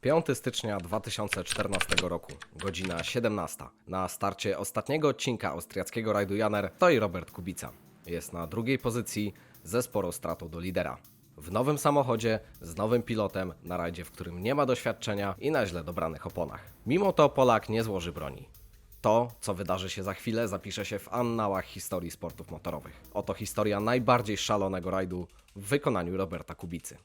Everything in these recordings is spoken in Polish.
5 stycznia 2014 roku, godzina 17. Na starcie ostatniego odcinka austriackiego rajdu Janer stoi Robert Kubica. Jest na drugiej pozycji ze sporą stratą do lidera. W nowym samochodzie, z nowym pilotem, na rajdzie, w którym nie ma doświadczenia i na źle dobranych oponach. Mimo to Polak nie złoży broni. To, co wydarzy się za chwilę, zapisze się w annałach historii sportów motorowych. Oto historia najbardziej szalonego rajdu w wykonaniu Roberta Kubicy.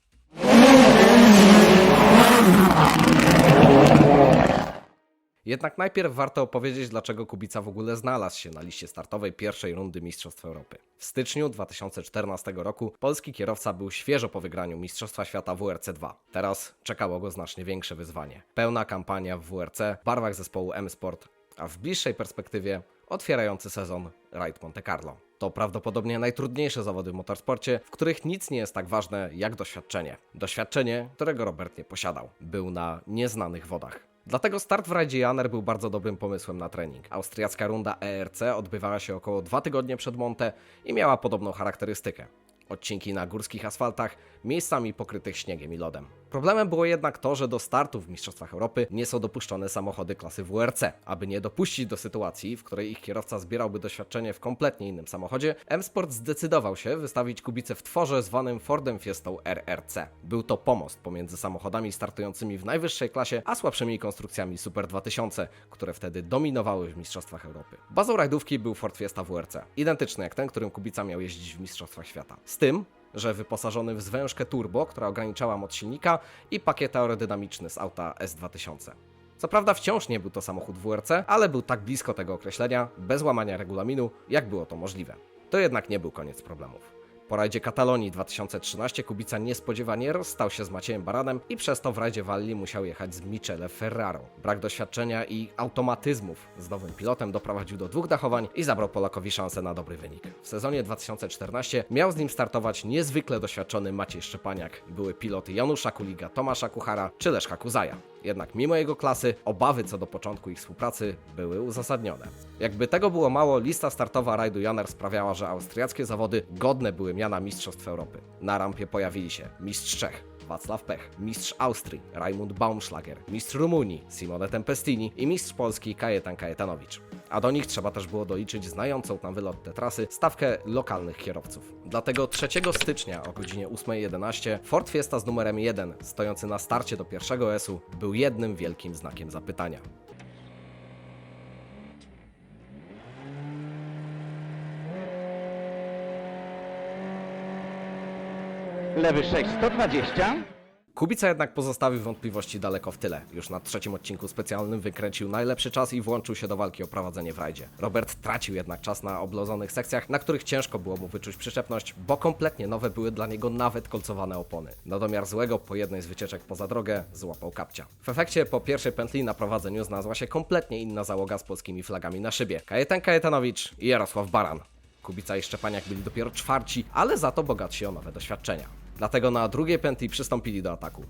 Jednak najpierw warto opowiedzieć, dlaczego Kubica w ogóle znalazł się na liście startowej pierwszej rundy Mistrzostw Europy. W styczniu 2014 roku polski kierowca był świeżo po wygraniu Mistrzostwa Świata WRC2. Teraz czekało go znacznie większe wyzwanie. Pełna kampania w WRC w barwach zespołu M-Sport, a w bliższej perspektywie otwierający sezon Raid Monte Carlo. To prawdopodobnie najtrudniejsze zawody w motorsporcie, w których nic nie jest tak ważne jak doświadczenie. Doświadczenie, którego Robert nie posiadał. Był na nieznanych wodach. Dlatego start w rajdzie Janer był bardzo dobrym pomysłem na trening. Austriacka runda ERC odbywała się około dwa tygodnie przed Monte i miała podobną charakterystykę. Odcinki na górskich asfaltach, miejscami pokrytych śniegiem i lodem. Problemem było jednak to, że do startów w Mistrzostwach Europy nie są dopuszczone samochody klasy WRC. Aby nie dopuścić do sytuacji, w której ich kierowca zbierałby doświadczenie w kompletnie innym samochodzie, M-Sport zdecydował się wystawić kubicę w tworze zwanym Fordem Fiestą RRC. Był to pomost pomiędzy samochodami startującymi w najwyższej klasie, a słabszymi konstrukcjami Super 2000, które wtedy dominowały w Mistrzostwach Europy. Bazą rajdówki był Ford Fiesta WRC, identyczny jak ten, którym Kubica miał jeździć w Mistrzostwach Świata. Z tym, że wyposażony w zwężkę turbo, która ograniczała moc silnika i pakiet aerodynamiczny z auta S2000. Co prawda wciąż nie był to samochód WRC, ale był tak blisko tego określenia, bez łamania regulaminu, jak było to możliwe. To jednak nie był koniec problemów. Po rajdzie Katalonii 2013 Kubica niespodziewanie rozstał się z Maciejem Baranem i przez to w rajdzie Walli musiał jechać z Michele Ferraro. Brak doświadczenia i automatyzmów z nowym pilotem doprowadził do dwóch dachowań i zabrał Polakowi szansę na dobry wynik. W sezonie 2014 miał z nim startować niezwykle doświadczony Maciej Szczepaniak, były pilot Janusza Kuliga, Tomasza Kuchara czy Leszka Kuzaja. Jednak mimo jego klasy, obawy co do początku ich współpracy były uzasadnione. Jakby tego było mało, lista startowa rajdu Janer sprawiała, że austriackie zawody godne były miana Mistrzostw Europy. Na rampie pojawili się mistrz Czech, Wacław Pech, mistrz Austrii, Raimund Baumschlager, mistrz Rumunii, Simone Tempestini i mistrz Polski Kajetan Kajetanowicz. A do nich trzeba też było doliczyć znającą na wylot te trasy stawkę lokalnych kierowców. Dlatego 3 stycznia o godzinie 8.11 Ford Fiesta z numerem 1, stojący na starcie do pierwszego S-u, był jednym wielkim znakiem zapytania. Lewy 6, 120. Kubica jednak pozostawił wątpliwości daleko w tyle. Już na trzecim odcinku specjalnym wykręcił najlepszy czas i włączył się do walki o prowadzenie w rajdzie. Robert tracił jednak czas na oblozonych sekcjach, na których ciężko było mu wyczuć przyczepność, bo kompletnie nowe były dla niego nawet kolcowane opony. Na domiar złego po jednej z wycieczek poza drogę złapał kapcia. W efekcie po pierwszej pętli na prowadzeniu znalazła się kompletnie inna załoga z polskimi flagami na szybie. Kajetan Kajetanowicz i Jarosław Baran. Kubica i Szczepaniak byli dopiero czwarci, ale za to bogatsi o nowe doświadczenia. Dlatego na drugiej pętli przystąpili do ataku.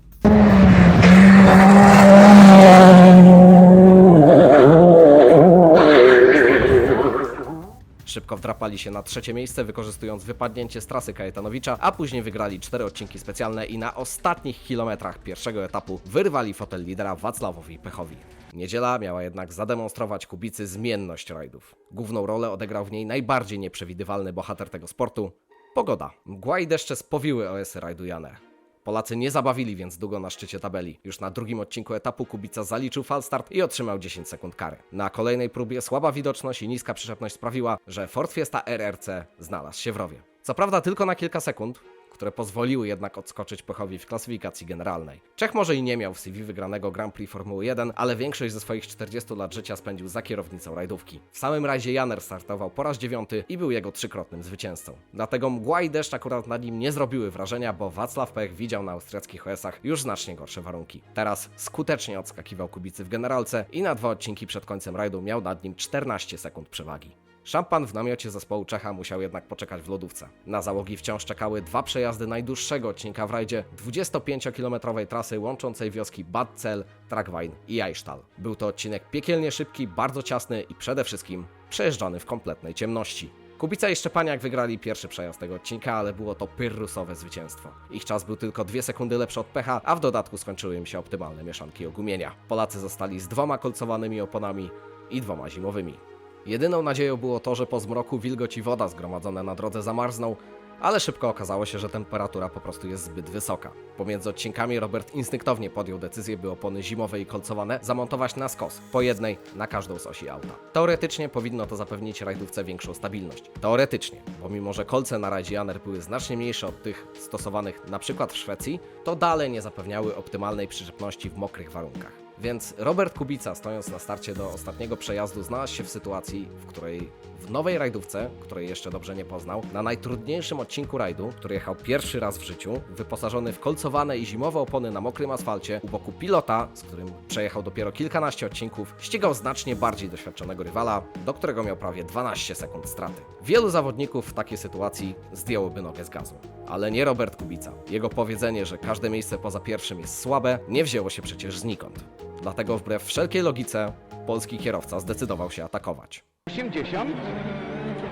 Szybko wdrapali się na trzecie miejsce, wykorzystując wypadnięcie z trasy Kajetanowicza, a później wygrali cztery odcinki specjalne i na ostatnich kilometrach pierwszego etapu wyrwali fotel lidera Wacławowi Pechowi. Niedziela miała jednak zademonstrować Kubicy zmienność rajdów. Główną rolę odegrał w niej najbardziej nieprzewidywalny bohater tego sportu pogoda. Mgła i deszcze spowiły OS rajdu Janer. Polacy nie zabawili więc długo na szczycie tabeli. Już na drugim odcinku etapu Kubica zaliczył falstart i otrzymał 10 sekund kary. Na kolejnej próbie słaba widoczność i niska przyczepność sprawiła, że Ford Fiesta RRC znalazł się w rowie. Co prawda tylko na kilka sekund, które pozwoliły jednak odskoczyć Pechowi w klasyfikacji generalnej. Czech może i nie miał w CV wygranego Grand Prix Formuły 1, ale większość ze swoich 40 lat życia spędził za kierownicą rajdówki. W samym razie Janer startował po raz dziewiąty i był jego trzykrotnym zwycięzcą. Dlatego mgła i deszcz akurat nad nim nie zrobiły wrażenia, bo Wacław Pech widział na austriackich OS-ach już znacznie gorsze warunki. Teraz skutecznie odskakiwał Kubicy w generalce i na dwa odcinki przed końcem rajdu miał nad nim 14 sekund przewagi. Szampan w namiocie zespołu Czecha musiał jednak poczekać w lodówce. Na załogi wciąż czekały dwa przejazdy najdłuższego odcinka w rajdzie 25-kilometrowej trasy łączącej wioski Bad Cell, Tragwein i Eichstal. Był to odcinek piekielnie szybki, bardzo ciasny i przede wszystkim przejeżdżany w kompletnej ciemności. Kubica i Szczepaniak wygrali pierwszy przejazd tego odcinka, ale było to pyrrusowe zwycięstwo. Ich czas był tylko dwie sekundy lepszy od pecha, a w dodatku skończyły im się optymalne mieszanki ogumienia. Polacy zostali z dwoma kolcowanymi oponami i dwoma zimowymi. Jedyną nadzieją było to, że po zmroku wilgoć i woda zgromadzone na drodze zamarzną, ale szybko okazało się, że temperatura po prostu jest zbyt wysoka. Pomiędzy odcinkami Robert instynktownie podjął decyzję, by opony zimowe i kolcowane zamontować na skos, po jednej na każdą z osi auta. Teoretycznie powinno to zapewnić rajdówce większą stabilność. Teoretycznie, bo mimo że kolce na rajdzie były znacznie mniejsze od tych stosowanych np. w Szwecji, to dalej nie zapewniały optymalnej przyczepności w mokrych warunkach. Więc Robert Kubica, stojąc na starcie do ostatniego przejazdu, znalazł się w sytuacji, w której w nowej rajdówce, której jeszcze dobrze nie poznał, na najtrudniejszym odcinku rajdu, który jechał pierwszy raz w życiu, wyposażony w kolcowane i zimowe opony na mokrym asfalcie, u boku pilota, z którym przejechał dopiero kilkanaście odcinków, ścigał znacznie bardziej doświadczonego rywala, do którego miał prawie 12 sekund straty. Wielu zawodników w takiej sytuacji zdjęłoby nogę z gazu. Ale nie Robert Kubica. Jego powiedzenie, że każde miejsce poza pierwszym jest słabe, nie wzięło się przecież znikąd. Dlatego wbrew wszelkiej logice, polski kierowca zdecydował się atakować. 80.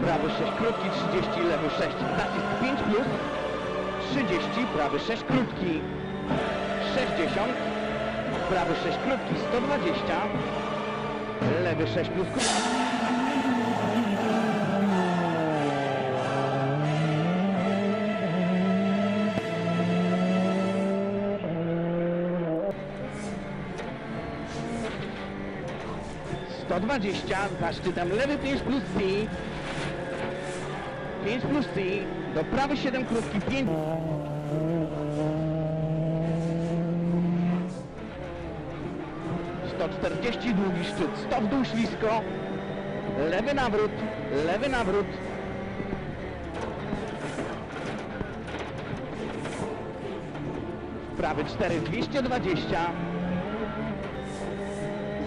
Prawy 6 krótki, 30, lewy 6. Nacisk 5 plus. 30, prawy 6 krótki. 60. Prawy 6 krótki, 120. Lewy 6 plus krótki. Sto dwadzieścia za szczytem lewy 5 plus C. 5 plus C do prawy 7 krótki 5 140 długi szczyt 100 w dół ślisko. Lewy nawrót lewy nawrót. Prawy 4 220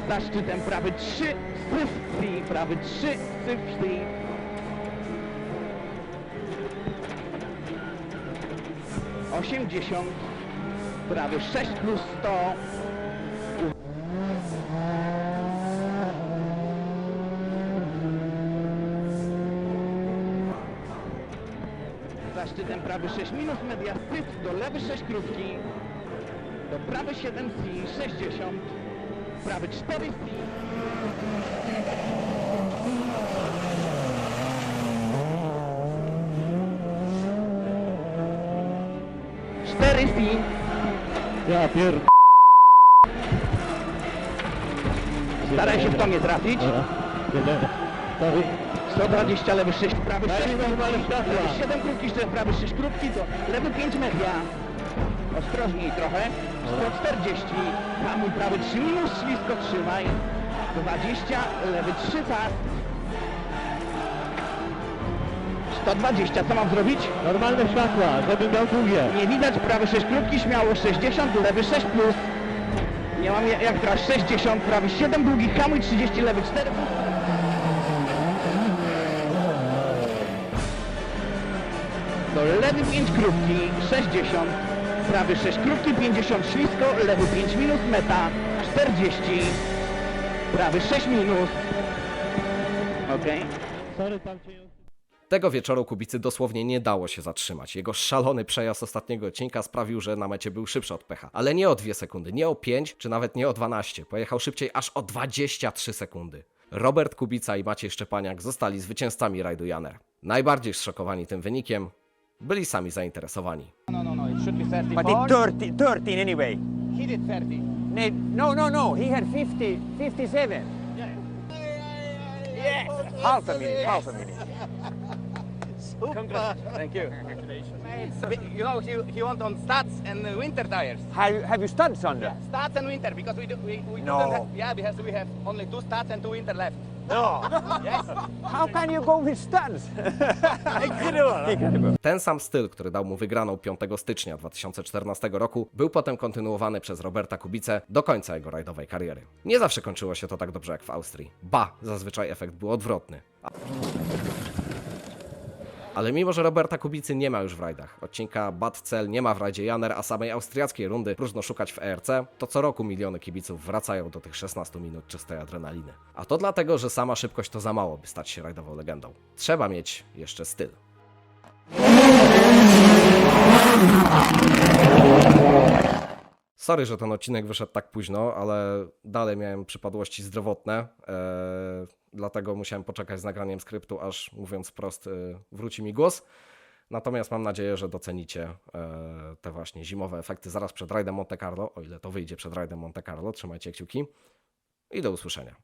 za szczytem prawy 3 syf C prawy 3 syf C 80 prawy 6 plus 100 za szczytem prawy 6 minus media syf do lewy 6 krótki. Do prawy 7 C 60 prawy 4 C Cztery C Ja pier... Staraj się w to nie trafić Sorry. 120 lewy 6 prawy 6 Daj mi normalne światła. lewy 7 krótki, jeszcze prawy 6 krótki to lewy 5 media ostrożniej trochę. 140 hamuj prawy 3 minus ślisko trzymaj. 20 lewy 3 tak. 120 co mam zrobić? Normalne światła, żeby miał długie. Nie widać, prawy 6 krótki, śmiało 60, lewy 6 plus. Nie mam jak teraz 60, prawy 7 długich, hamuj 30, lewy 4 plus. Do lewy 5 krótki, 60, prawy 6 krótki, 50 ślisko, lewy 5 minus, meta 40, prawy 6 minus. Okej. Tego wieczoru Kubicy dosłownie nie dało się zatrzymać. Jego szalony przejazd ostatniego odcinka sprawił, że na mecie był szybszy od pecha. Ale nie o 2 sekundy, nie o 5, czy nawet nie o 12. Pojechał szybciej aż o 23 sekundy. Robert Kubica i Maciej Szczepaniak zostali zwycięzcami rajdu Janer. Najbardziej zszokowani tym wynikiem byli sami zainteresowani. No, no, no, it should be 34. But it 30, 13 anyway. He did 30. Ne- No, no, no. He had 50, 57. Yes. Half a minute, half a minute. Congrats. Thank you. Congratulations. You know, he, he went on stats and uh, winter tires. Have, have you studs on there? Stats and winter because we do, we, we No. couldn't have, yeah because we have only two stats and two winter left. No. Yes. How can you go with studs? Incredible. Ten sam styl, który dał mu wygraną 5 stycznia 2014 roku, był potem kontynuowany przez Roberta Kubicę do końca jego rajdowej kariery. Nie zawsze kończyło się to tak dobrze jak w Austrii. Ba, zazwyczaj efekt był odwrotny. Ale mimo, że Roberta Kubicy nie ma już w rajdach, odcinka Bad Cell nie ma w rajdzie Janer, a samej austriackiej rundy próżno szukać w ERC, to co roku miliony kibiców wracają do tych 16 minut czystej adrenaliny. A to dlatego, że sama szybkość to za mało, by stać się rajdową legendą. Trzeba mieć jeszcze styl. Sorry, że ten odcinek wyszedł tak późno, ale dalej miałem przypadłości zdrowotne, e, dlatego musiałem poczekać z nagraniem skryptu, aż mówiąc wprost, e, wróci mi głos. Natomiast mam nadzieję, że docenicie e, te właśnie zimowe efekty zaraz przed rajdem Monte Carlo, o ile to wyjdzie przed rajdem Monte Carlo. Trzymajcie kciuki i do usłyszenia.